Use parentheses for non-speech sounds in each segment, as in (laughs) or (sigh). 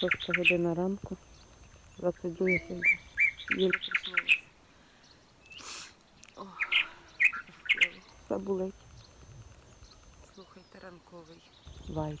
6 година ранку, 22 сьогодні. Їли Проснулася. О, розхило. Слухайте, ранковий. Вайп.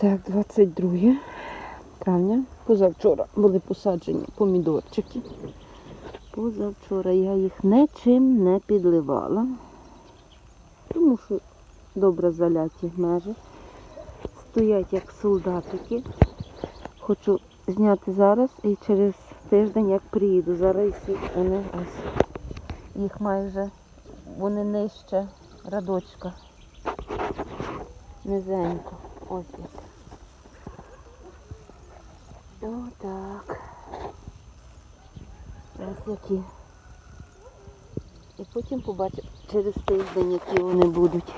так, 22 травня. Позавчора були посаджені помідорчики. Позавчора я їх нічим не підливала, тому що добре заляті межі. Стоять як солдатики. Хочу зняти зараз і через тиждень, як приїду. Зараз вони ось. Їх майже вони нижче радочка. Низенько. Ось. Отак. Ось які. І потім побачимо через тиждень, які вони будуть.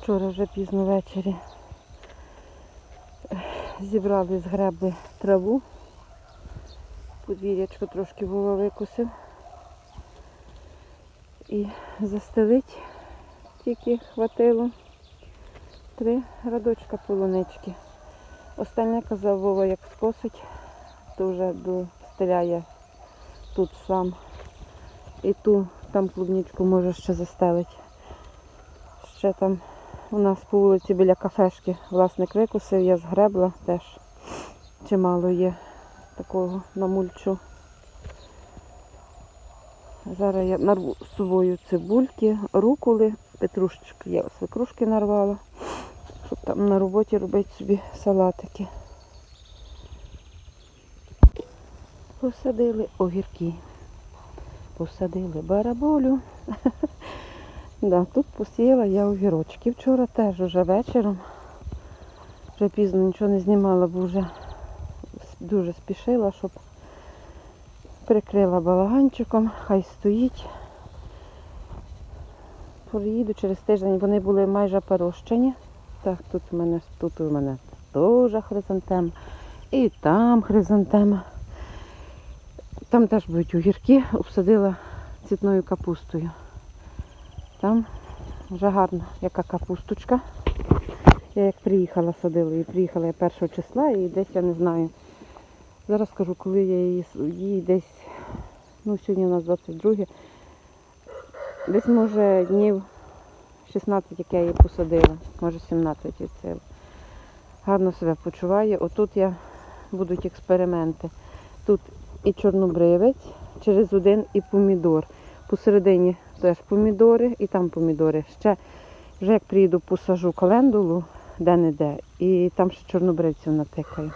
Вчора вже пізно ввечері зібрали з греби траву. Подвір'ячко трошки Вова викусив. І застелить тільки хватило три радочка полунички. Остальне казав Вова, як скосить, то вже достеляє тут сам. І ту там клубничку може ще застелить. Ще там у нас по вулиці біля кафешки власник викусив, я згребла теж. Чимало є такого на мульчу. Зараз я нарву з собою цибульки, руколи, петрушечки. Я свекрушки нарвала, щоб там на роботі робити собі салатики. Посадили огірки. Посадили бараболю. (laughs) да, тут посіяла я огірочки. Вчора теж уже вечором. Вже пізно нічого не знімала, бо вже дуже спішила, щоб прикрила балаганчиком, хай стоїть. Приїду через тиждень, вони були майже порощені. Так, тут у мене, тут у мене теж хризантема. І там хризантема. Там теж будуть огірки, обсадила цвітною капустою. Там вже гарна яка капусточка. Я як приїхала, садила і приїхала я 1 числа і десь я не знаю. Зараз скажу, коли я її, її десь, ну сьогодні у нас 22, десь може днів 16, як я її посадила, може 17 від. Гарно себе почуває. Отут я будуть експерименти. Тут і чорнобривець через один і помідор. Посередині теж помідори і там помідори. Ще вже як приїду, посажу календулу де-не-де, і там ще чорнобривців натикаю.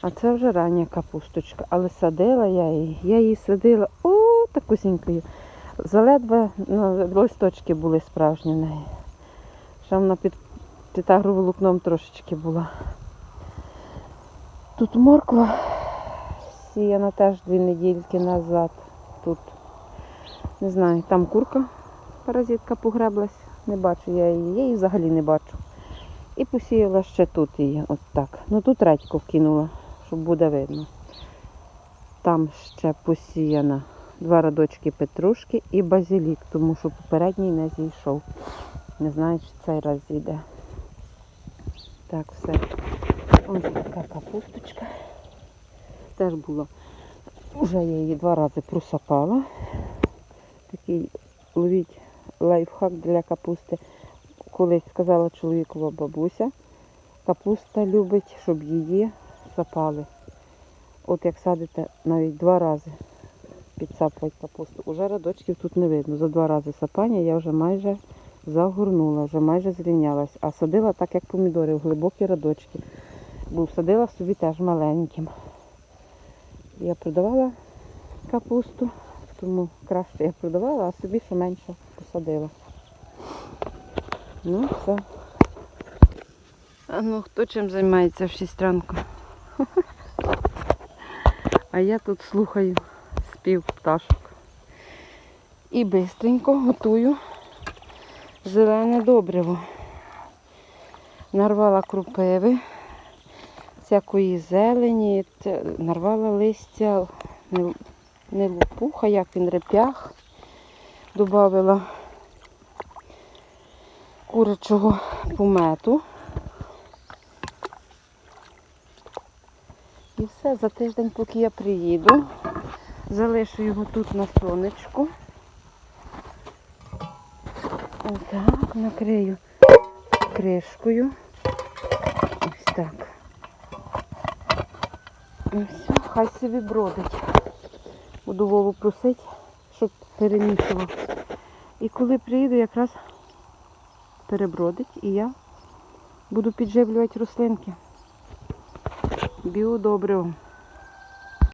А це вже рання капусточка. Але садила я її. Я її садила о, такусінькою. Заледве ну, листочки були справжні в неї. Ще вона під, під агроволокном трошечки була. Тут морква сіяна теж дві недільки назад. Тут не знаю, там курка, паразитка погреблась. Не бачу я її, я її взагалі не бачу. І посіяла ще тут її, от так. Ну тут редьку вкинула, щоб буде видно. Там ще посіяна два радочки петрушки і базилік, тому що попередній не зійшов. Не знаю, чи цей раз зійде. Так, все. Ось така капусточка. Теж було. Вже я її два рази просапала. Такий ловіть лайфхак для капусти. Колись сказала чоловікова бабуся. Капуста любить, щоб її сапали. От як садите навіть два рази підсапувати капусту. Уже радочків тут не видно. За два рази сапання я вже майже загорнула, вже майже зрівнялась, а садила так, як помідори, в глибокі радочки. Бо садила собі теж маленьким. Я продавала капусту, тому краще я продавала, а собі ще менше посадила. Ну, все. А ну хто чим займається в 6 ранку? (laughs) А я тут слухаю спів пташок. І бистренько готую зелене добриво. Нарвала крупиви, всякої зелені, нарвала листя, не, не лопуха, як він реп'ях. Добавила курячого помету. І все, за тиждень, поки я приїду, залишу його тут на сонечку. Отак, накрию кришкою. Ось так. І все, хай собі бродить. Буду Вову просити, щоб перемішував. І коли приїду, якраз перебродить і я буду підживлювати рослинки. Біодобриво.